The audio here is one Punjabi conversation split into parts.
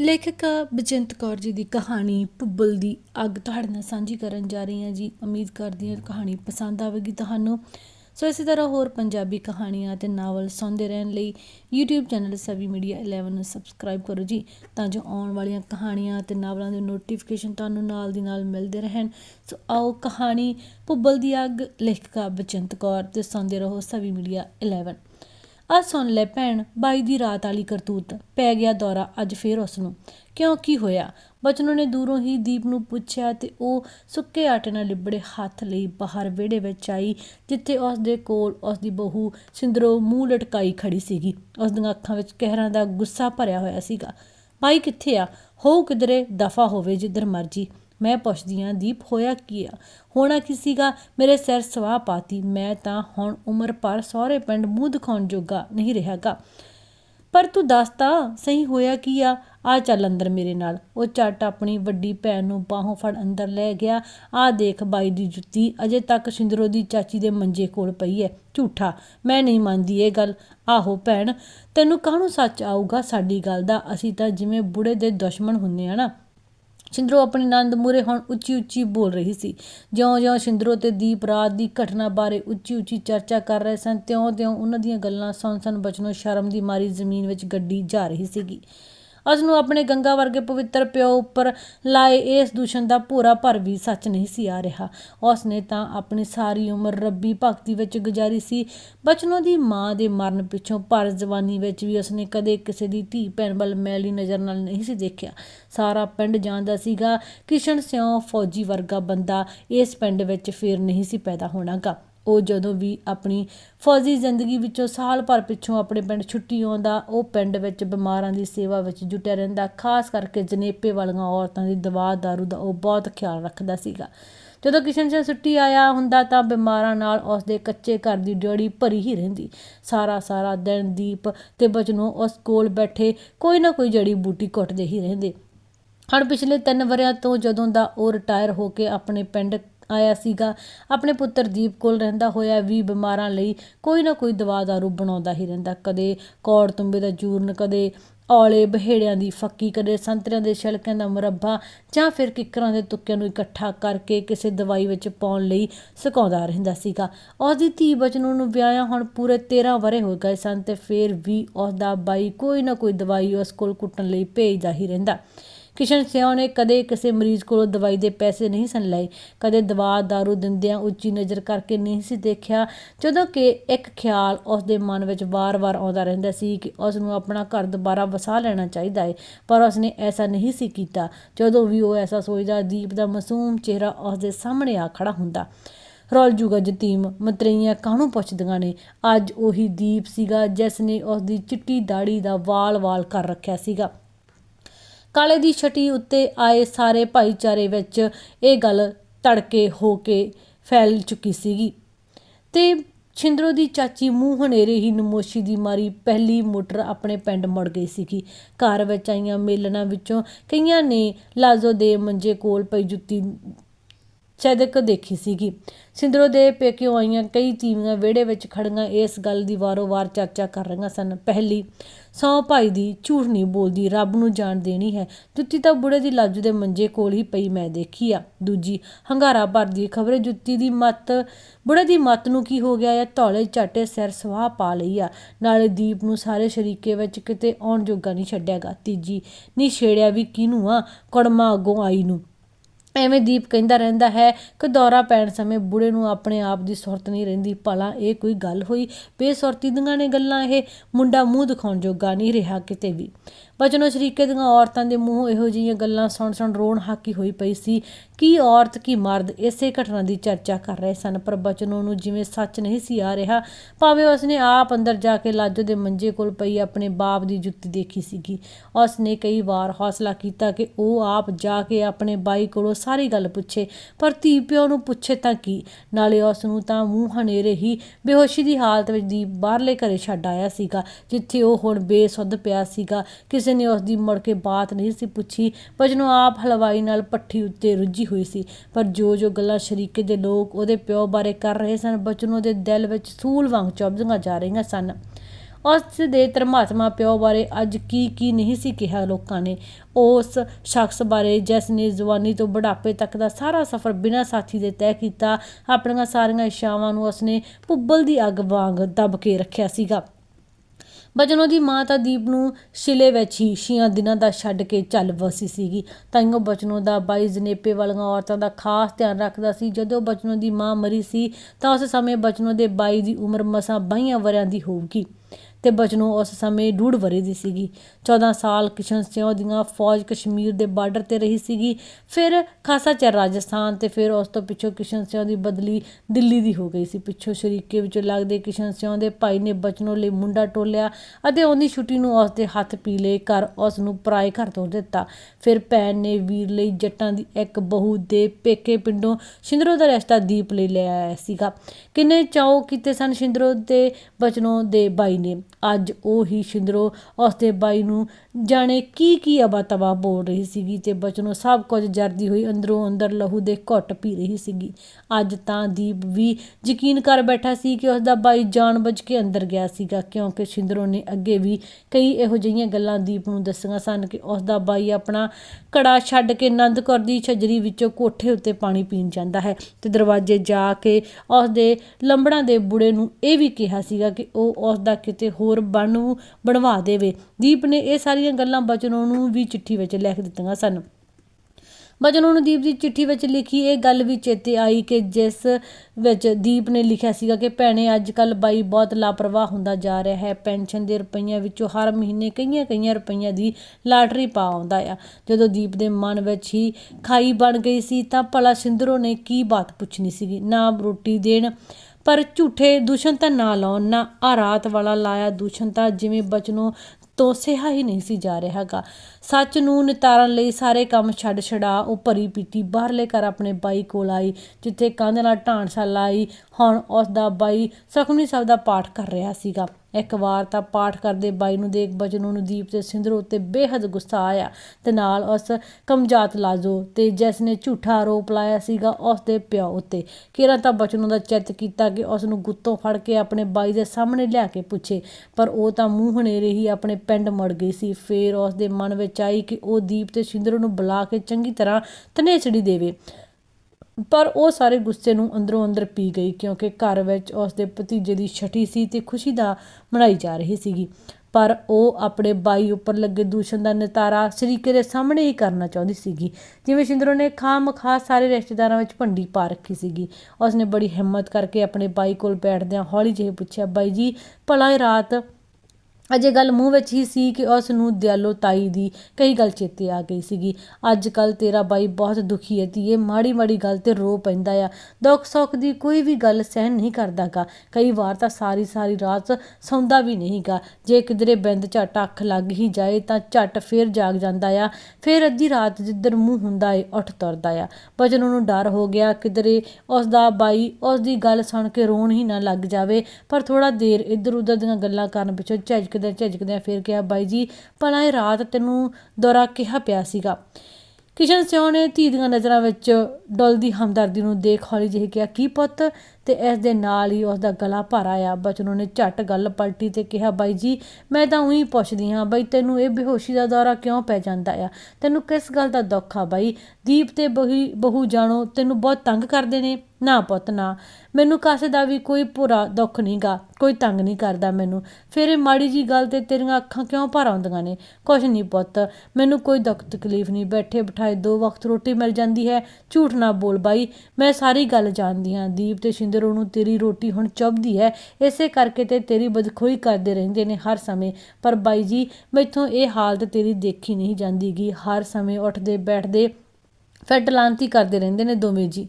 ਲੇਖਿਕਾ ਬਜੰਤ ਕੌਰ ਜੀ ਦੀ ਕਹਾਣੀ ਭੁੱਬਲ ਦੀ ਅੱਗ ਤੁਹਾਡੇ ਨਾਲ ਸਾਂਝੀ ਕਰਨ ਜਾ ਰਹੀ ਹਾਂ ਜੀ। ਉਮੀਦ ਕਰਦੀ ਹਾਂ ਕਹਾਣੀ ਪਸੰਦ ਆਵੇਗੀ ਤੁਹਾਨੂੰ। ਸੋ ਇਸੇ ਤਰ੍ਹਾਂ ਹੋਰ ਪੰਜਾਬੀ ਕਹਾਣੀਆਂ ਤੇ ਨਾਵਲ ਸੁਣਦੇ ਰਹਿਣ ਲਈ YouTube ਚੈਨਲ ਸਵੀ ਮੀਡੀਆ 11 ਨੂੰ ਸਬਸਕ੍ਰਾਈਬ ਕਰੋ ਜੀ ਤਾਂ ਜੋ ਆਉਣ ਵਾਲੀਆਂ ਕਹਾਣੀਆਂ ਤੇ ਨਾਵਲਾਂ ਦੇ ਨੋਟੀਫਿਕੇਸ਼ਨ ਤੁਹਾਨੂੰ ਨਾਲ ਦੀ ਨਾਲ ਮਿਲਦੇ ਰਹਿਣ। ਸੋ ਆਓ ਕਹਾਣੀ ਭੁੱਬਲ ਦੀ ਅੱਗ, ਲੇਖਿਕਾ ਬਜੰਤ ਕੌਰ ਤੇ ਸੁਣਦੇ ਰਹੋ ਸਵੀ ਮੀਡੀਆ 11 ਆ ਸੁਣ ਲੈ ਭੈਣ, ਬਾਈ ਦੀ ਰਾਤ ਵਾਲੀ ਕਰਤੂਤ। ਪੈ ਗਿਆ ਦੌਰਾ, ਅੱਜ ਫੇਰ ਉਸ ਨੂੰ ਕਿਉਂ, ਕੀ ਹੋਇਆ? ਬਚਨੋ ਨੇ ਦੂਰੋਂ ਹੀ ਦੀਪ ਨੂੰ ਪੁੱਛਿਆ ਤੇ ਉਹ ਸੁੱਕੇ ਆਟੇ ਨਾਲ ਲਿਬੜੇ ਹੱਥ ਲਈ ਬਾਹਰ ਵਿਹੜੇ ਵਿੱਚ ਆਈ, ਜਿੱਥੇ ਉਸ ਦੇ ਕੋਲ ਉਸ ਦੀ ਬਹੂ ਸਿੰਦਰੋ ਮੂੰਹ ਲਟਕਾਈ ਖੜੀ ਸੀਗੀ। ਉਸ ਦੀਆਂ ਅੱਖਾਂ ਵਿੱਚ ਕਹਿਰਾਂ ਦਾ ਗੁੱਸਾ ਭਰਿਆ ਹੋਇਆ ਸੀਗਾ। ਬਾਈ ਕਿੱਥੇ ਆ? ਹੋ ਕਿਧਰੇ, ਦਫਾ ਹੋਵੇ ਜਿੱਧਰ ਮਰਜ਼ੀ। ਮੈਂ ਪੁੱਛਦੀ ਆਂ, ਦੀਪ, ਹੋਇਆ ਕੀ ਆ? ਹੋਣਾ ਕੀ ਸੀਗਾ? ਮੇਰੇ ਸਿਰ ਸਵਾਹ ਪਾਤੀ। ਮੈਂ ਤਾਂ ਹੁਣ ਉਮਰ ਭਰ ਸਹੁਰੇ ਪਿੰਡ ਮੂੰਹ ਦਿਖਾਉਣ ਜੋਗਾ ਨਹੀਂ ਰਿਹਾਗਾ। ਪਰ ਤੂੰ ਦੱਸ ਤਾਂ, ਸਹੀ ਹੋਇਆ ਕੀ ਆ? ਆ ਚੱਲ ਅੰਦਰ ਮੇਰੇ ਨਾਲ। ਉਹ ਝੱਟ ਆਪਣੀ ਵੱਡੀ ਭੈਣ ਨੂੰ ਬਾਹੋਂ ਫੜ ਅੰਦਰ ਲੈ ਗਿਆ। ਆ ਦੇਖ ਬਾਈ ਦੀ ਜੁੱਤੀ, ਅਜੇ ਤੱਕ ਸਿੰਦਰੋ ਦੀ ਚਾਚੀ ਦੇ ਮੰਜੇ ਕੋਲ ਪਈ ਐ। ਝੂਠਾ, ਮੈਂ ਨਹੀਂ ਮੰਨਦੀ ਇਹ ਗੱਲ। ਆਹੋ ਭੈਣ, ਤੈਨੂੰ ਕਾਹਨੂੰ ਸੱਚ ਆਊਗਾ ਸਾਡੀ ਗੱਲ ਦਾ? ਅਸੀਂ ਤਾਂ ਜਿਵੇਂ ਬੁੜੇ ਦੇ ਦੁਸ਼ਮਣ ਹੁੰਨੇ ਆ ਨਾ। ਸਿੰਦਰੋ ਆਪਣੀ ਨੰਦ ਮੂਰੇ ਹੁਣ ਉੱਚੀ ਉੱਚੀ ਬੋਲ ਰਹੀ ਸੀ। ਜਿਉਂ-ਜਿਉਂ ਸਿੰਦਰੋ ਤੇ ਦੀਪ ਰਾਤ ਦੀ ਘਟਨਾ ਬਾਰੇ ਉੱਚੀ ਉੱਚੀ ਚਰਚਾ ਕਰ ਰਹੇ ਸਨ, ਤਿਉਂ-ਤਿਉਂ ਉਹਨਾਂ ਦੀਆਂ ਗੱਲਾਂ ਸੁਣ-ਸੁਣ ਬਚਨੋ ਸ਼ਰਮ ਦੀ ਮਾਰੀ ਜ਼ਮੀਨ ਵਿੱਚ ਗੱਡੀ ਜਾ ਰਹੀ ਸੀਗੀ। ਉਸ ਨੂੰ ਆਪਣੇ ਗੰਗਾ ਵਰਗੇ ਪਵਿੱਤਰ ਪਿਓ ਉੱਪਰ ਲਾਏ ਇਸ ਦੂਸ਼ਣ ਦਾ ਪੂਰਾ ਭਰ ਵੀ ਸੱਚ ਨਹੀਂ ਸੀ ਆ ਰਿਹਾ। ਉਸ ਨੇ ਤਾਂ ਆਪਣੀ ਸਾਰੀ ਉਮਰ ਰੱਬੀ ਭਗਤੀ ਵਿੱਚ ਗੁਜ਼ਾਰੀ ਸੀ। ਬਚਨੋ ਦੀ ਮਾਂ ਦੇ ਮਰਨ ਪਿੱਛੋਂ ਭਰ ਜਵਾਨੀ ਵਿੱਚ ਵੀ ਉਸਨੇ ਕਦੇ ਕਿਸੇ ਦੀ ਧੀ, ਭੈਣ ਵੱਲ ਮੈਲੀ ਨਜ਼ਰ ਨਾਲ ਨਹੀਂ ਸੀ ਦੇਖਿਆ। ਸਾਰਾ ਪਿੰਡ ਜਾਣਦਾ ਸੀਗਾ, ਕਿਸ਼ਨ ਸਿਉਂ ਫੌਜੀ ਵਰਗਾ ਬੰਦਾ ਇਸ ਪਿੰਡ ਵਿੱਚ ਫੇਰ ਨਹੀਂ ਸੀ ਪੈਦਾ ਹੋਣਾਗਾ। ਉਹ ਜਦੋਂ ਵੀ ਆਪਣੀ ਫੌਜੀ ਜ਼ਿੰਦਗੀ ਵਿੱਚੋਂ ਸਾਲ ਭਰ ਪਿੱਛੋਂ ਆਪਣੇ ਪਿੰਡ ਛੁੱਟੀ ਆਉਂਦਾ, ਉਹ ਪਿੰਡ ਵਿੱਚ ਬਿਮਾਰਾਂ ਦੀ ਸੇਵਾ ਵਿੱਚ ਜੁਟਿਆ ਰਹਿੰਦਾ, ਖਾਸ ਕਰਕੇ ਜਨੇਪੇ ਵਾਲੀਆਂ ਔਰਤਾਂ ਦੀ ਦਵਾ ਦਾਰੂ ਦਾ ਉਹ ਬਹੁਤ ਖਿਆਲ ਰੱਖਦਾ ਸੀਗਾ। ਜਦੋਂ ਕਿਸ਼ਨ ਸਿੰਘ ਛੁੱਟੀ ਆਇਆ ਹੁੰਦਾ ਤਾਂ ਬਿਮਾਰਾਂ ਨਾਲ ਉਸ ਦੇ ਕੱਚੇ ਘਰ ਦੀ ਡਿਉੜੀ ਭਰੀ ਹੀ ਰਹਿੰਦੀ। ਸਾਰਾ ਸਾਰਾ ਦਿਨ ਦੀਪ ਤੇ ਬਚਨੋ ਉਸ ਕੋਲ ਬੈਠੇ, ਕੋਈ ਨਾ ਕੋਈ ਜੜੀ ਬੂਟੀ ਕੁੱਟਦੇ ਹੀ ਰਹਿੰਦੇ। ਹਣ ਪਿਛਲੇ 3 ਵਰਿਆਂ ਤੋਂ ਜਦੋਂ ਦਾ ਉਹ ਰਿਟਾਇਰ ਹੋ ਕੇ ਆਪਣੇ ਪਿੰਡ ਆਇਆ ਸੀਗਾ। ਆਪਣੇ ਪੁੱਤਰ ਦੀਪ ਕੋਲ ਰਹਿੰਦਾ ਹੋਇਆ ਵੀ ਬਿਮਾਰਾਂ ਲਈ ਕੋਈ ਨਾ ਕੋਈ ਦਵਾ ਦਾਰੂ ਬਣਾਉਂਦਾ ਹੀ ਰਹਿੰਦਾ। ਕਦੇ ਕੌੜ ਤੁੰਬੇ ਦਾ ਜੂਰਨ ਕਦੇ ਔਲੇ ਬਹੇੜਿਆਂ ਦੀ ਫੱਕੀ, ਕਦੇ ਸੰਤਰਿਆਂ ਦੇ ਛਿਲਕਿਆਂ ਦਾ ਮੁਰੱਬਾ, ਜਾਂ ਫਿਰ ਕਿੱਕਰਾਂ ਦੇ ਤੁੱਕਿਆਂ ਨੂੰ ਇਕੱਠਾ ਕਰਕੇ ਕਿਸੇ ਦਵਾਈ ਵਿੱਚ ਪਾਉਣ ਲਈ ਸੁਕਾਉਂਦਾ ਰਹਿੰਦਾ ਸੀਗਾ। ਉਸ ਦੀ ਧੀ ਬਚਨੂ ਨੂੰ ਵਿਆਹਿਆ ਹੁਣ ਪੂਰੇ 13 ਵਰੇ ਹੋ ਗਏ ਸਨ ਤੇ ਫਿਰ ਵੀ ਉਸ ਦਾ ਬਾਈ ਕੋਈ ਨਾ ਕੋਈ ਦਵਾਈ ਉਸ ਕੋਲ ਕੁੱਟਣ ਲਈ ਭੇਜਦਾ ਹੀ ਰਹਿੰਦਾ। ਕਿਸ਼ਨ ਸਿਓ ਨੇ ਕਦੇ ਕਿਸੇ ਮਰੀਜ਼ ਕੋਲੋਂ ਦਵਾਈ ਦੇ ਪੈਸੇ ਨਹੀਂ ਸਨ ਲਏ। ਕਦੇ ਦਵਾ दारू ਦਿੰਦਿਆਂ ਉੱਚੀ ਨਜ਼ਰ ਕਰਕੇ ਨਹੀਂ ਸੀ ਦੇਖਿਆ। ਜਦੋਂ ਕਿ ਇੱਕ ਖਿਆਲ ਉਸ ਦੇ ਮਨ ਵਿੱਚ ਵਾਰ-ਵਾਰ ਆਉਂਦਾ ਰਹਿੰਦਾ ਸੀ ਕਿ ਉਸ ਨੂੰ ਆਪਣਾ ਘਰ ਦੁਬਾਰਾ ਵਸਾ ਲੈਣਾ ਚਾਹੀਦਾ ਹੈ ਪਰ ਉਸ ਨੇ ਐਸਾ ਨਹੀਂ ਸੀ ਕੀਤਾ। ਜਦੋਂ ਵੀ ਉਹ ਐਸਾ ਸੋਚਦਾ, ਦੀਪ ਦਾ ਮਾਸੂਮ ਚਿਹਰਾ ਉਸ ਦੇ ਸਾਹਮਣੇ ਆ ਖੜਾ ਹੁੰਦਾ। ਰੋਲ ਜੂਗਾ ਜਤੀਮ ਮਤਰਈਆਂ ਕਾਹਨੂੰ ਪੁੱਛਦੀਆਂ ਨੇ? ਅੱਜ ਉਹੀ ਦੀਪ ਸੀਗਾ ਜਿਸ ਨੇ ਉਸ ਦੀ ਚਿੱਟੀ ਦਾੜੀ ਦਾ ਵਾਲ-ਵਾਲ ਕਰ ਰੱਖਿਆ ਸੀਗਾ। ਕਾਲੇ ਦੀ ਛਟੀ ਉੱਤੇ ਆਏ ਸਾਰੇ ਭਾਈਚਾਰੇ ਵਿੱਚ ਇਹ ਗੱਲ ਤੜਕੇ ਹੋ ਕੇ ਫੈਲ ਚੁੱਕੀ ਸੀਗੀ। ਤੇ ਛਿੰਦਰੋ ਦੀ ਚਾਚੀ ਮੂੰਹ ਹਨੇਰੇ ਹੀ ਨਮੋਸ਼ੀ ਦੀ ਮਾਰੀ ਪਹਿਲੀ ਮੋਟਰ ਆਪਣੇ ਪਿੰਡ ਮੁੜ ਗਈ ਸੀਗੀ। ਘਰ ਵਿੱਚ ਆਈਆਂ ਮੇਲਣਾ ਵਿੱਚੋਂ ਕਈਆਂ ਨੇ ਲਾਜ਼ੋ ਦੇ ਮੰਜੇ ਕੋਲ ਪਈ ਜੁੱਤੀ ਸੈਦਕ ਦੇਖੀ ਸੀਗੀ। ਸਿੰਦਰੋ ਦੇ ਪੇਕਿਓ ਆਈਆਂ ਕਈ ਤੀਵੀਆਂ ਵਿਹੜੇ ਵਿੱਚ ਖੜੀਆਂ ਇਸ ਗੱਲ ਦੀ ਵਾਰੋ-ਵਾਰ ਚਰਚਾ ਕਰ ਰਹੀਆਂ ਸਨ। ਪਹਿਲੀ ਸੌ ਭਾਈ ਦੀ ਝੂਠ ਨਹੀਂ ਬੋਲਦੀ, ਰੱਬ ਨੂੰ ਜਾਣ ਦੇਣੀ ਹੈ। ਜੁੱਤੀ ਤਾਂ ਬੁੜੇ ਦੀ ਲੱਜ ਦੇ ਮੰਜੇ ਕੋਲ ਹੀ ਪਈ ਮੈਂ ਦੇਖੀ ਆ। ਦੂਜੀ, ਹੰਗਾਰਾ ਭਰਦੀ ਖਬਰੇ ਜੁੱਤੀ ਦੀ ਮੱਤ, ਬੁੜੇ ਦੀ ਮੱਤ ਨੂੰ ਕੀ ਹੋ ਗਿਆ ਆ? ਧੌਲੇ ਝਾਟੇ ਸਿਰ ਸਵਾਹ ਪਾ ਲਈ ਆ। ਨਾਲੇ ਦੀਪ ਨੂੰ ਸਾਰੇ ਸ਼ਰੀਕੇ ਵਿੱਚ ਕਿਤੇ ਆਉਣ ਜੋਗਾ ਨਹੀਂ ਛੱਡਿਆਗਾ ਤੀਜੀ ਨਹੀਂ ਛੇੜਿਆ ਵੀ ਕਿਹਨੂੰ ਆ? ਕੜਮਾ ਅੱਗੋਂ ਆਈ ਨੂੰ। ਐਵੇਂ ਦੀਪ ਕਹਿੰਦਾ ਰਹਿੰਦਾ ਹੈ ਕਿ ਦੌਰਾ ਪੈਣ ਸਮੇਂ ਬੁੜੇ ਨੂੰ ਆਪਣੇ ਆਪ ਦੀ ਸੁਰਤ ਨਹੀਂ ਰਹਿੰਦੀ। ਭਲਾ ਇਹ ਕੋਈ ਗੱਲ ਹੋਈ? ਬੇਸੁਰਤੀ ਦੀਆਂ ਨੇ ਗੱਲਾਂ ਇਹ। ਮੁੰਡਾ ਮੂੰਹ ਦਿਖਾਉਣ ਜੋਗਾ ਨਹੀਂ ਰਿਹਾ ਕਿਤੇ ਵੀ। ਬਚਨੋ ਸ਼ਰੀਕੇ ਦੀਆਂ ਔਰਤਾਂ ਦੇ ਮੂੰਹੋਂ ਇਹੋ ਜਿਹੀਆਂ ਗੱਲਾਂ ਸੁਣ ਸੁਣ ਰੋਣ ਹਾਕੀ ਹੋਈ ਪਈ ਸੀ, ਕੀ ਔਰਤ ਕੀ ਮਰਦ ਇਸੇ ਘਟਨਾ ਦੀ ਚਰਚਾ ਕਰ ਰਹੇ ਸਨ? ਪਰ ਬਚਨੋ ਨੂੰ ਜਿਵੇਂ ਸੱਚ ਨਹੀਂ ਸੀ ਆ ਰਿਹਾ, ਭਾਵੇਂ ਉਸਨੇ ਆਪ ਅੰਦਰ ਜਾ ਕੇ ਲਾਜੋ ਦੇ ਮੰਜੇ ਕੋਲ ਪਈ ਆਪਣੇ ਬਾਪ ਦੀ ਜੁੱਤੀ ਦੇਖੀ ਸੀਗੀ। ਉਸਨੇ ਕਈ ਵਾਰ ਹੌਸਲਾ ਕੀਤਾ ਕਿ ਉਹ ਆਪ ਜਾ ਕੇ ਆਪਣੇ ਬਾਈ ਕੋਲੋਂ ਸਾਰੀ ਗੱਲ ਪੁੱਛੇ, ਪਰ ਧੀ ਪਿਓ ਨੂੰ ਪੁੱਛੇ ਤਾਂ ਕੀ? ਨਾਲੇ ਉਸ ਨੂੰ ਤਾਂ ਮੂੰਹ ਹਨੇਰੇ ਹੀ ਬੇਹੋਸ਼ੀ ਦੀ ਹਾਲਤ ਵਿੱਚ ਦੀ ਬਾਹਰਲੇ ਘਰੇ ਛੱਡ ਆਇਆ ਸੀਗਾ, ਜਿੱਥੇ ਉਹ ਹੁਣ ਬੇਸੁੱਧ ਪਿਆ ਸੀਗਾ। ਕਿਸੇ ਨੇ ਉਸ ਦੀ ਮੁੜ ਕੇ ਬਾਤ ਨਹੀਂ ਸੀ ਪੁੱਛੀ ਭਜਨੋਂ ਆਪ ਹਲਵਾਈ ਨਾਲ ਪੱਠੀ ਉੱਤੇ ਰੁੱਝੀ ਹੋਈ ਸੀ, ਪਰ ਜੋ ਜੋ ਗੱਲਾਂ ਸ਼ਰੀਕੇ ਦੇ ਲੋਕ ਉਹਦੇ ਪਿਓ ਬਾਰੇ ਕਰ ਰਹੇ ਸਨ, ਬਚਨੋਂ ਦੇ ਦਿਲ ਵਿੱਚ ਸੂਲ ਵਾਂਗ ਚੁੱਭਦੀਆਂ ਜਾ ਰਹੀਆਂ ਸਨ। ਉਸ ਦੇ ਧਰਮਾਤਮਾ ਪਿਓ ਬਾਰੇ ਅੱਜ ਕੀ ਕੀ ਨਹੀਂ ਸੀ ਕਿਹਾ ਲੋਕਾਂ ਨੇ। ਉਸ ਸ਼ਖਸ ਬਾਰੇ ਜਿਸ ਨੇ ਜਵਾਨੀ ਤੋਂ ਬੁਢਾਪੇ ਤੱਕ ਦਾ ਸਾਰਾ ਸਫ਼ਰ ਬਿਨਾਂ ਸਾਥੀ ਦੇ ਤੈਅ ਕੀਤਾ, ਆਪਣੀਆਂ ਸਾਰੀਆਂ ਇੱਛਾਵਾਂ ਨੂੰ ਉਸਨੇ ਭੁੱਬਲ ਦੀ ਅੱਗ ਵਾਂਗ ਦਬ ਕੇ ਰੱਖਿਆ ਸੀਗਾ। ਬਚਨੋ ਦੀ ਮਾਂ ਤਾਂ ਦੀਪ ਨੂੰ ਸ਼ਿਲੇ ਵਿੱਚ ਹੀ ਛੀਆਂ ਦਿਨਾਂ ਦਾ ਛੱਡ ਕੇ ਚੱਲ ਵਸੀ ਸੀਗੀ ਤਾਈਓ ਬਚਨੋ ਦਾ ਬਾਈ ਜਨੇਪੇ ਵਾਲੀਆਂ ਔਰਤਾਂ ਦਾ ਖਾਸ ਧਿਆਨ ਰੱਖਦਾ ਸੀ। ਜਦੋਂ ਬਚਨੋ ਦੀ ਮਾਂ ਮਰੀ ਸੀ, ਤਾਂ ਉਸ ਸਮੇਂ ਬਚਨੋ ਦੇ ਬਾਈ ਦੀ ਉਮਰ ਮਸਾਂ 22 ਵਰਿਆਂ ਦੀ ਹੋਊਗੀ। ਤੇ ਬਚਨੋ ਉਸ ਸਮੇਂ ਡੂਢ ਵਰੇ ਦੀ ਸੀਗੀ। 14 ਸਾਲ ਕਿਸ਼ਨ ਸਿੰਘ ਦੀਆਂ ਫੌਜ ਕਸ਼ਮੀਰ ਦੇ ਬਾਰਡਰ ਤੇ ਰਹੀ ਸੀਗੀ। ਫਿਰ ਖਾਸਾ ਚਿਰ ਰਾਜਸਥਾਨ ਤੇ ਫਿਰ ਉਸ ਤੋਂ ਪਿੱਛੋਂ ਕਿਸ਼ਨ ਸਿਓ ਦੀ ਬਦਲੀ ਦਿੱਲੀ ਦੀ ਹੋ ਗਈ ਸੀ। ਪਿੱਛੋਂ ਸ਼ਰੀਕੇ ਵਿੱਚੋਂ ਲੱਗਦੇ ਕਿਸ਼ਨ ਸਿੰਘ ਦੇ ਭਾਈ ਨੇ ਬਚਨੋ ਲਈ ਮੁੰਡਾ ਟੋਲਿਆ ਅਤੇ ਉਹਦੀ ਛੁੱਟੀ ਨੂੰ ਉਸ ਦੇ ਹੱਥ ਪੀਲੇ ਕਰ ਉਸ ਨੂੰ ਪਰਾਏ ਘਰ ਤੋਰ ਦਿੱਤਾ। ਫਿਰ ਭੈਣ ਨੇ ਵੀਰ ਲਈ ਜੱਟਾਂ ਦੀ ਇੱਕ ਬਹੂ ਦੇ ਪੇਕੇ ਪਿੰਡੋਂ ਸ਼ਿੰਦਰੋ ਦਾ ਰਿਸ਼ਤਾ ਦੀਪ ਲਈ ਲੈ ਸੀਗਾ। ਕਿੰਨੇ ਚਾਓ ਕੀਤੇ ਸਨ ਸ਼ਿੰਦਰੋ ਤੇ ਬਚਨੋ ਦੇ ਬਾਈ ਨੇ। ਅੱਜ ਉਹ ਹੀ ਸ਼ਿੰਦਰੋ ਉਸ ਦੇ ਬਾਈ ਨੂੰ ਜਾਣੇ ਕੀ ਕੀ ਅਬਾ ਤਬਾ ਬੋਲ ਰਹੀ ਸੀਗੀ ਤੇ ਬਚਨੋ ਸਭ ਕੁਝ ਜਰਦੀ ਹੋਈ ਅੰਦਰੋਂ ਅੰਦਰ ਲਹੂ ਦੇ ਘੁੱਟ ਪੀ ਰਹੀ ਸੀਗੀ। ਅੱਜ ਤਾਂ ਦੀਪ ਵੀ ਯਕੀਨ ਕਰ ਬੈਠਾ ਸੀ ਕਿ ਉਸ ਦਾ ਬਾਈ ਜਾਣਬੁੱਝ ਕੇ ਅੰਦਰ ਗਿਆ ਸੀਗਾ, ਕਿਉਂਕਿ ਸ਼ਿੰਦਰੋ ਨੇ ਅੱਗੇ ਵੀ ਕਈ ਇਹੋ ਜਿਹੀਆਂ ਗੱਲਾਂ ਦੀਪ ਨੂੰ ਦੱਸੀਆਂ ਸਨ ਕਿ ਉਸ ਦਾ ਬਾਈ ਆਪਣਾ ਕੜਾ ਛੱਡ ਕੇ ਆਨੰਦ ਕੌਰ ਦੀ ਛਜਰੀ ਵਿੱਚੋਂ ਕੋਠੇ ਉੱਤੇ ਪਾਣੀ ਪੀਣ ਜਾਂਦਾ ਹੈ ਤੇ ਦਰਵਾਜ਼ੇ ਜਾ ਕੇ ਉਸ ਦੇ ਲੰਬੜਾਂ ਦੇ ਬੁੜੇ ਨੂੰ ਇਹ ਵੀ ਕਿਹਾ ਸੀਗਾ ਕਿ ਉਹ ਉਸ ਦਾ ਕਿਤੇ ਹੋਰ ਬਣੂ, ਬਣਵਾ ਦੇਵੇ। ਦੀਪ ਨੇ ਇਹ ਸਾਰੀਆਂ ਗੱਲਾਂ ਬਚਨੋ ਨੂੰ ਵੀ ਚਿੱਠੀ ਵਿੱਚ ਲਿਖ ਦਿੱਤੀਆਂ ਸਨ। ਬਚਨੋਂ ਨੂੰ ਦੀਪ ਦੀ ਚਿੱਠੀ ਵਿੱਚ ਲਿਖੀ ਇਹ ਗੱਲ ਵੀ ਚੇਤੇ ਆਈ ਕਿ ਜਿਸ ਵਿੱਚ ਦੀਪ ਨੇ ਲਿਖਿਆ ਸੀਗਾ ਕਿ ਭੈਣੇ ਅੱਜ ਕੱਲ ਬਾਈ ਬਹੁਤ ਲਾਪਰਵਾਹ ਹੁੰਦਾ ਜਾ ਰਿਹਾ ਹੈ। ਪੈਨਸ਼ਨ ਦੇ ਰੁਪਈਆਂ ਵਿੱਚੋਂ ਹਰ ਮਹੀਨੇ ਕਈਆਂ ਕਈਆਂ ਰੁਪਈਆਂ ਦੀ ਲਾਟਰੀ ਪਾ ਆਉਂਦਾ ਆ। ਜਦੋਂ ਦੀਪ ਦੇ ਮਨ ਵਿੱਚ ਹੀ ਖਾਈ ਬਣ ਗਈ ਸੀ ਤਾਂ ਭਲਾ ਸਿੰਦਰੋ ਨੇ ਕੀ ਬਾਤ ਪੁੱਛਣੀ ਸੀਗੀ? ਨਾ ਰੋਟੀ ਦੇਣ ਪਰ ਝੂਠੇ ਦੂਸ਼ਣ ਤਾਂ ਨਾ ਲਾਉਣ, ਨਾ ਆ ਰਾਤ ਵਾਲਾ ਲਾਇਆ ਦੂਸ਼ਣ ਤਾਂ ਜਿਵੇਂ ਬਚਨੋਂ ਤੋਂ ਸਿਹਾ ਹੀ ਨਹੀਂ ਸੀ ਜਾ ਰਿਹਾਗਾ ਸੱਚ ਨੂੰ ਨਿਤਾਰਨ ਲਈ ਸਾਰੇ ਕੰਮ ਛੱਡ ਛੜਾ ਉਹ ਭਰੀ ਪੀਤੀ ਬਾਹਰਲੇ ਘਰ ਆਪਣੇ ਬਾਈ ਕੋਲ ਆਈ, ਜਿੱਥੇ ਕੰਧ ਨਾਲ ਢਾਂਸਾ ਲਾਈ, ਹੁਣ ਉਸ ਦਾ ਬਾਈ ਸੁਖਮਨੀ ਸਾਹਿਬ ਦਾ ਪਾਠ ਕਰ ਰਿਹਾ ਸੀਗਾ। ਇੱਕ ਵਾਰ ਤਾਂ ਪਾਠ ਕਰਦੇ ਬਾਈ ਨੂੰ ਦੇਖ ਬਚਨੋਂ ਨੂੰ ਦੀਪ ਤੇ ਸਿੰਧਰੂ ਉੱਤੇ ਬੇਹੱਦ ਗੁੱਸਾ ਆਇਆ ਤੇ ਨਾਲ ਉਸ ਕਮਜਾਤ ਲਾਜੋ ਤੇ ਜਿਸ ਨੇ ਝੂਠਾ ਆਰੋਪ ਲਾਇਆ ਸੀਗਾ ਉਸ ਦੇ ਪਿਓ ਉੱਤੇ। ਕਿਰਾਂ ਤਾਂ ਬਚਨੋਂ ਦਾ ਚਿੱਤ ਕੀਤਾ ਕਿ ਉਸ ਨੂੰ ਗੁੱਤੋਂ ਫੜ ਕੇ ਆਪਣੇ ਬਾਈ ਦੇ ਸਾਹਮਣੇ ਲਿਆ ਕੇ ਪੁੱਛੇ, ਪਰ ਉਹ ਤਾਂ ਮੂੰਹ ਹਨੇਰੇ ਹੀ ਆਪਣੇ ਪਿੰਡ ਮੜ ਗਈ ਸੀ। ਫੇਰ ਉਸ ਦੇ ਮਨ ਵਿੱਚ ਆਈ ਕਿ ਉਹ ਦੀਪ ਤੇ ਸਿੰਧਰੂ ਨੂੰ ਬੁਲਾ ਕੇ ਚੰਗੀ ਤਰ੍ਹਾਂ ਤਨੇਸੜੀ ਦੇਵੇ। ਪਰ ਉਹ ਸਾਰੇ ਗੁੱਸੇ ਨੂੰ ਅੰਦਰੋਂ ਅੰਦਰ ਪੀ ਗਈ ਕਿਉਂਕਿ ਘਰ ਵਿੱਚ ਉਸ ਦੇ ਭਤੀਜੇ ਦੀ ਛਟੀ ਸੀ ਤੇ ਖੁਸ਼ੀ ਦਾ ਮਨਾਈ ਜਾ ਰਹੀ ਸੀਗੀ। ਪਰ ਉਹ ਆਪਣੇ ਬਾਈ ਉੱਪਰ ਲੱਗੇ ਦੂਸ਼ਣ ਦਾ ਨਤਾਰਾ ਸ਼ਰੀਕੇ ਦੇ ਸਾਹਮਣੇ ਹੀ ਕਰਨਾ ਚਾਹੁੰਦੀ ਸੀਗੀ। ਜਿਵੇਂ ਸ਼ਿੰਦਰੋ ਨੇ ਖਾਮ ਖਾ ਸਾਰੇ ਰਿਸ਼ਤੇਦਾਰਾਂ ਵਿੱਚ ਭੰਡੀ ਪਾ ਰੱਖੀ ਸੀਗੀ। ਉਸਨੇ ਬੜੀ ਹਿੰਮਤ ਕਰਕੇ ਆਪਣੇ ਬਾਈ ਕੋਲ ਬੈਠਦਿਆਂ ਹੌਲੀ ਜਿਹੀ ਪੁੱਛਿਆ, ਬਾਈ ਜੀ, ਭਲਾ ਇਹ ਰਾਤ ਅਜੇ ਗੱਲ ਮੂੰਹ ਵਿੱਚ ਹੀ ਸੀ ਕਿ ਉਸ ਨੂੰ ਦਿਆਲੋ ਤਾਈ ਦੀ ਕਈ ਗੱਲ ਚੇਤੇ ਆ ਗਈ ਸੀਗੀ। ਅੱਜ ਕੱਲ ਤੇਰਾ ਬਾਈ ਬਹੁਤ ਦੁਖੀ ਹੈ ਧੀਏ, ਮਾੜੀ ਮਾੜੀ ਗੱਲ ਤੇ ਰੋ ਪੈਂਦਾ ਆ। ਦੁੱਖ ਸੁੱਖ ਦੀ ਕੋਈ ਵੀ ਗੱਲ ਸਹਿਣ ਨਹੀਂ ਕਰਦਾਗਾ। ਕਈ ਵਾਰ ਤਾਂ ਸਾਰੀ ਸਾਰੀ ਰਾਤ ਸੌਂਦਾ ਵੀ ਨਹੀਂਗਾ। ਜੇ ਕਿਧਰੇ ਬਿੰਦ ਝੱਟ ਅੱਖ ਲੱਗ ਹੀ ਜਾਏ ਤਾਂ ਝੱਟ ਫੇਰ ਜਾਗ ਜਾਂਦਾ ਆ। ਫੇਰ ਅੱਧੀ ਰਾਤ ਜਿੱਧਰ ਮੂੰਹ ਹੁੰਦਾ ਏ, ਉੱਠ ਤੁਰਦਾ ਆ। ਬਚਨ ਨੂੰ ਡਰ ਹੋ ਗਿਆ, ਕਿਧਰੇ ਉਸ ਦਾ ਬਾਈ ਉਸ ਦੀ ਗੱਲ ਸੁਣ ਕੇ ਰੋਣ ਹੀ ਨਾ ਲੱਗ ਜਾਵੇ। ਪਰ ਥੋੜਾ ਦੇਰ ਇੱਧਰ ਉੱਧਰ ਦੀਆਂ ਗੱਲਾਂ ਕਰਨ ਪਿੱਛੋਂ ਝਿਜਕਦਿਆਂ ਝਿਜਕਦਿਆਂ ਫਿਰ ਕਿਹਾ, ਬਾਈ ਜੀ, ਭਲਾ ਇਹ ਰਾਤ ਤੈਨੂੰ ਦੌਰਾ ਕਿਹਾ ਪਿਆ ਸੀਗਾ? ਕਿਸ਼ਨ ਸਿਉ ਨੇ ਧੀ ਦੀਆਂ ਨਜ਼ਰਾਂ ਵਿੱਚ ਡੁੱਲਦੀ ਹਮਦਰਦੀ ਨੂੰ ਦੇਖ ਹੌਲੀ ਜਿਹੀ ਕਿਹਾ, ਕੀ ਪੁੱਤ ਤੇ ਇਸ ਦੇ ਨਾਲ ਹੀ ਉਸ ਦਾ ਗਲਾ ਭਰ ਆ। ਬਚਨੋ ਨੇ ਝੱਟ ਗੱਲ ਪਲਟੀ ਤੇ ਕਿਹਾ, ਬਾਈ ਜੀ, ਮੈਂ ਤਾਂ ਉਹੀ ਪੁੱਛਦੀ ਹਾਂ, ਬਾਈ, ਤੈਨੂੰ ਇਹ ਬੇਹੋਸ਼ੀ ਦਾ ਦੌਰਾ ਕਿਉਂ ਪੈ ਜਾਂਦਾ ਆ? ਤੈਨੂੰ ਕਿਸ ਗੱਲ ਦਾ ਦੁੱਖ ਆ ਬਾਈ? ਦੀਪ ਤੇ ਬਹੀ, ਬਹੂ ਜਾਣੋ, ਤੈਨੂੰ ਬਹੁਤ ਤੰਗ ਕਰਦੇ ਨੇ? ਨਾ ਪੁੱਤ, ਨਾ। ਮੈਨੂੰ ਕਾਸੇ ਦਾ ਵੀ ਕੋਈ ਪੂਰਾ ਦੁੱਖ ਨਹੀਂਗਾ ਕੋਈ ਤੰਗ ਨਹੀਂ ਕਰਦਾ ਮੈਨੂੰ। ਫਿਰ ਇਹ ਮਾੜੀ ਜੀ ਗੱਲ ਤੇ ਤੇਰੀਆਂ ਅੱਖਾਂ ਕਿਉਂ ਭਰ ਆਉਂਦੀਆਂ ਨੇ? ਕੁਛ ਨਹੀਂ ਪੁੱਤ, ਮੈਨੂੰ ਕੋਈ ਦੁੱਖ ਤਕਲੀਫ ਨਹੀਂ। ਬੈਠੇ ਬਿਠਾਏ ਦੋ ਵਕਤ ਰੋਟੀ ਮਿਲ ਜਾਂਦੀ ਹੈ। ਝੂਠ ਨਾ ਬੋਲ ਬਾਈ, ਮੈਂ ਸਾਰੀ ਗੱਲ ਜਾਣਦੀ ਹਾਂ। ਦੀਪ ਤੇ ਸ਼ਿੰਦਰੋ ਨੂੰ ਤੇਰੀ ਰੋਟੀ ਹੁਣ ਚੁੱਭਦੀ ਹੈ, ਇਸੇ ਕਰਕੇ ਤੇ ਤੇਰੀ ਬਦਖੋਈ ਕਰਦੇ ਰਹਿੰਦੇ ਨੇ ਹਰ ਸਮੇਂ। ਪਰ ਬਾਈ ਜੀ, ਮੈਥੋਂ ਇਹ ਹਾਲਤ ਤੇਰੀ ਦੇਖੀ ਨਹੀਂ ਜਾਂਦੀਗੀ। ਹਰ ਸਮੇਂ ਉੱਠਦੇ ਬੈਠਦੇ ਫਿਰ ਡਲਾਂਤੀ ਕਰਦੇ ਰਹਿੰਦੇ ਨੇ ਦੋਵੇਂ ਜੀ।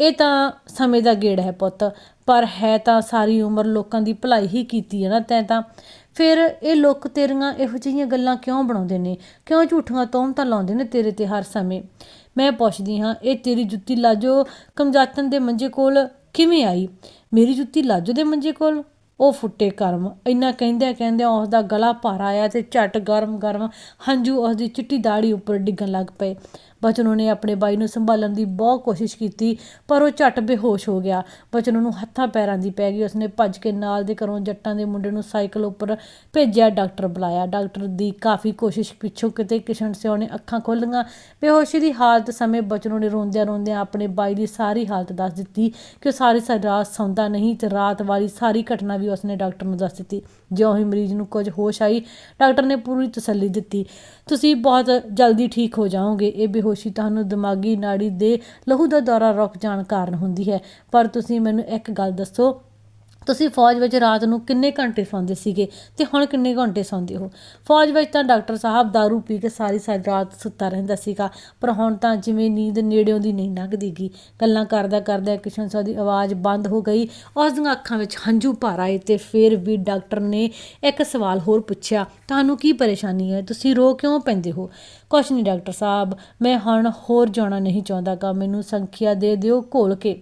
ਇਹ ਤਾਂ ਸਮੇਂ ਦਾ ਗੇੜ ਹੈ ਪੁੱਤ, ਪਰ ਹੈ ਤਾਂ ਸਾਰੀ ਉਮਰ ਲੋਕਾਂ ਦੀ ਭਲਾਈ ਹੀ ਕੀਤੀ ਹੈ ਨਾ, ਤੈਂ ਤਾਂ। ਫਿਰ ਇਹ ਲੋਕ ਤੇਰੀਆਂ ਇਹੋ ਜਿਹੀਆਂ ਗੱਲਾਂ ਕਿਉਂ ਬਣਾਉਂਦੇ ਨੇ? ਕਿਉਂ ਝੂਠੀਆਂ ਤੋਹਮਤਾਂ ਲਾਉਂਦੇ ਨੇ ਤੇਰੇ ਤੇ ਹਰ ਸਮੇਂ? ਮੈਂ ਪੁੱਛਦੀ ਹਾਂ, ਇਹ ਤੇਰੀ ਜੁੱਤੀ ਲਾਜੋ, ਕਮਜਾਤਨ ਦੇ ਮੰਜੇ ਕੋਲ ਕਿਵੇਂ ਆਈ? ਮੇਰੀ ਜੁੱਤੀ ਲਾਜੋ ਦੇ ਮੰਜੇ ਕੋਲ? ਉਹ ਫੁੱਟੇ ਕਰਮ। ਇੰਨਾ ਕਹਿੰਦਿਆਂ ਕਹਿੰਦਿਆਂ ਉਸ ਦਾ ਗਲਾ ਭਰ ਆਇਆ ਤੇ ਝਟ ਗਰਮ ਗਰਮ ਹੰਝੂ ਉਸ ਦੀ ਚਿੱਟੀ ਦਾੜੀ ਉੱਪਰ ਡਿੱਗਣ ਲੱਗ ਪਏ। ਬਚਨ ਨੇ ਆਪਣੇ ਬਾਈ ਨੂੰ ਸੰਭਾਲਣ ਦੀ ਬਹੁਤ ਕੋਸ਼ਿਸ਼ ਕੀਤੀ, ਪਰ ਉਹ ਝਟ ਬੇਹੋਸ਼ ਹੋ ਗਿਆ। ਬਚਨ ਨੂੰ ਹੱਥਾਂ ਪੈਰਾਂ ਦੀ ਪੈ ਗਈ। ਉਸਨੇ ਭੱਜ ਕੇ ਨਾਲ ਦੇ ਘਰੋਂ ਜੱਟਾਂ ਦੇ ਮੁੰਡੇ ਨੂੰ ਸਾਈਕਲ ਉੱਪਰ ਭੇਜਿਆ, ਡਾਕਟਰ ਬੁਲਾਇਆ। ਡਾਕਟਰ ਦੀ ਕਾਫੀ ਕੋਸ਼ਿਸ਼ ਪਿੱਛੋਂ ਕਿਤੇ ਕਿਸ਼ਨ ਸਿਓ ਨੇ ਅੱਖਾਂ ਖੋਲ੍ਹੀਆਂ। ਬੇਹੋਸ਼ੀ ਦੀ ਹਾਲਤ ਸਮੇਂ ਬਚਨੋਂ ਨੇ ਰੋਂਦਿਆਂ ਰੋਂਦਿਆਂ ਆਪਣੇ ਬਾਈ ਦੀ ਸਾਰੀ ਹਾਲਤ ਦੱਸ ਦਿੱਤੀ ਕਿ ਉਹ ਸਾਰੀ ਰਾਤ ਸੌਂਦਾ ਨਹੀਂ ਤੇ ਰਾਤ ਵਾਲੀ ਸਾਰੀ ਘਟਨਾ ਵੀ ਉਸਨੇ ਡਾਕਟਰ ਨੂੰ ਦੱਸ ਦਿੱਤੀ। ਜਿਉਂ ਹੀ ਮਰੀਜ਼ ਨੂੰ ਕੁਝ ਹੋਸ਼ ਆਈ, ਡਾਕਟਰ ਨੇ ਪੂਰੀ ਤਸੱਲੀ ਦਿੱਤੀ। ਤੁਸੀਂ ਬਹੁਤ ਜਲਦੀ ਠੀਕ ਹੋ ਜਾਓਗੇ। ਇਹ ਬੇਹੋਸ਼ੀ ਤੁਹਾਨੂੰ ਦਿਮਾਗੀ ਨਾੜੀ ਦੇ ਲਹੂ ਦਾ ਦੌਰਾ ਰੁਕ ਜਾਣ ਕਾਰਨ ਹੁੰਦੀ ਹੈ। ਪਰ ਤੁਸੀਂ ਮੈਨੂੰ ਇੱਕ ਗੱਲ ਦੱਸੋ ਤੁਸੀਂ ਫੌਜ ਵਿੱਚ ਰਾਤ ਨੂੰ ਕਿੰਨੇ ਘੰਟੇ ਸੌਂਦੇ ਸੀਗੇ ਤੇ ਹੁਣ ਕਿੰਨੇ ਘੰਟੇ ਸੌਂਦੇ ਹੋ? ਫੌਜ ਵਿੱਚ ਤਾਂ ਡਾਕਟਰ ਸਾਹਿਬ दारू ਪੀ ਕੇ ਸਾਰੀ ਸਾਰੀ ਰਾਤ ਸੁੱਤਾ ਰਹਿੰਦਾ ਸੀਗਾ, ਪਰ ਹੁਣ ਤਾਂ ਜਿਵੇਂ ਨੀਂਦ ਨੇੜਿਓਂ ਦੀ ਨਹੀਂ ਲੰਘਦੀਗੀ ਗੱਲਾਂ ਕਰਦਾ ਕਰਦਾ ਕਿਸ਼ਨ ਸਾਹਿਬ ਦੀ ਆਵਾਜ਼ ਬੰਦ ਹੋ ਗਈ। ਉਸ ਦੀਆਂ ਅੱਖਾਂ ਵਿੱਚ ਹੰਝੂ ਭਰ ਆਏ ਤੇ ਫਿਰ ਵੀ ਡਾਕਟਰ ਨੇ ਇੱਕ ਸਵਾਲ ਹੋਰ ਪੁੱਛਿਆ, ਤੁਹਾਨੂੰ ਕੀ ਪਰੇਸ਼ਾਨੀ ਹੈ? ਤੁਸੀਂ ਰੋ ਕਿਉਂ ਪੈਂਦੇ ਹੋ? ਕੁਛ ਨਹੀਂ ਡਾਕਟਰ ਸਾਹਿਬ, ਮੈਂ ਹੁਣ ਹੋਰ ਜਾਣਾ ਨਹੀਂ ਚਾਹੁੰਦਾਗਾ ਮੈਨੂੰ ਸੰਖਿਆ ਦੇ ਦਿਓ ਘੋਲ ਕੇ।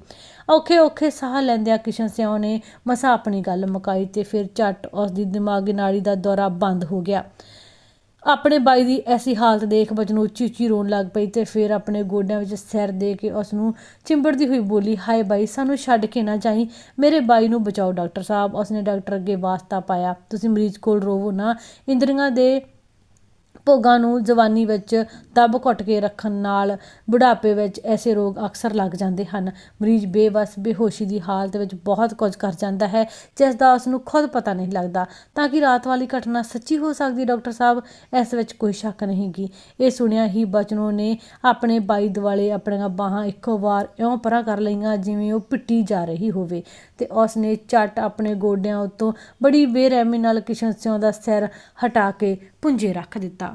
ਔਖੇ ਔਖੇ ਸਾਹ ਲੈਂਦਿਆਂ ਕਿਸ਼ਨ ਸਿਓ ਨੇ ਮਸਾ ਆਪਣੀ ਗੱਲ ਮੁਕਾਈ ਤੇ ਫਿਰ ਝੱਟ ਉਸ ਦੀ ਦਿਮਾਗੀ ਨਾੜੀ ਦਾ ਦੌਰਾ ਬੰਦ ਹੋ ਗਿਆ। ਆਪਣੇ ਬਾਈ ਦੀ ਐਸੀ ਹਾਲਤ ਦੇਖ ਬਚਨ ਉੱਚੀ ਉੱਚੀ ਰੋਣ ਲੱਗ ਪਈ ਤੇ ਫਿਰ ਆਪਣੇ ਗੋਡਿਆਂ ਵਿੱਚ ਸਿਰ ਦੇ ਕੇ ਉਸ ਨੂੰ ਚਿੰਬੜਦੀ ਹੋਈ ਬੋਲੀ, ਹਾਏ ਬਾਈ, ਸਾਨੂੰ ਛੱਡ ਕੇ ਨਾ ਜਾਈ। ਮੇਰੇ ਬਾਈ ਨੂੰ ਬਚਾਓ, ਡਾਕਟਰ ਸਾਹਿਬ। ਉਸ ਨੇ ਡਾਕਟਰ ਅੱਗੇ ਵਾਸਤਾ ਪਾਇਆ, ਤੁਸੀਂ ਮਰੀਜ਼ ਕੋਲ ਰੋਵੋ ਨਾ। ਇੰਦਰੀਆਂ ਦੇ ਭੋਗਾਂ ਨੂੰ ਜਵਾਨੀ ਵਿੱਚ ਦੱਬ ਘੁੱਟ ਕੇ ਰੱਖਣ ਨਾਲ ਬੁਢਾਪੇ ਵਿੱਚ ਐਸੇ ਰੋਗ ਅਕਸਰ ਲੱਗ ਜਾਂਦੇ ਹਨ। ਮਰੀਜ਼ ਬੇਵਸ, ਬੇਹੋਸ਼ੀ ਦੀ ਹਾਲਤ ਵਿੱਚ ਬਹੁਤ ਕੁਝ ਕਰ ਜਾਂਦਾ ਹੈ ਜਿਸ ਦਾ ਉਸ ਨੂੰ ਖੁਦ ਪਤਾ ਨਹੀਂ ਲੱਗਦਾ। ਤਾਂ ਕਿ ਰਾਤ ਵਾਲੀ ਘਟਨਾ ਸੱਚੀ ਹੋ ਸਕਦੀ, ਡਾਕਟਰ ਸਾਹਿਬ, ਇਸ ਵਿੱਚ ਕੋਈ ਸ਼ੱਕ ਨਹੀਂ ਗੀ। ਇਹ ਸੁਣਿਆ ਹੀ ਬਚਨੋ ਨੇ ਆਪਣੇ ਬਾਈ ਦੁਆਲੇ ਆਪਣੀਆਂ ਬਾਹਾਂ ਇੱਕੋ ਵਾਰ ਇਉਂ ਪਰਾਂ ਕਰ ਲਈਆਂ ਜਿਵੇਂ ਉਹ ਪਿੱਟੀ ਜਾ ਰਹੀ ਹੋਵੇ, ਤੇ ਉਸ ਨੇ ਝੱਟ ਆਪਣੇ ਗੋਡਿਆਂ ਉੱਤੋਂ ਬੜੀ ਬੇਰਹਿਮੀ ਨਾਲ ਕਿਸ਼ਨ ਸਿਉਂ ਦਾ ਸਿਰ ਹਟਾ ਕੇ ਪੁੰਜੇ ਰੱਖ ਦਿੱਤਾ।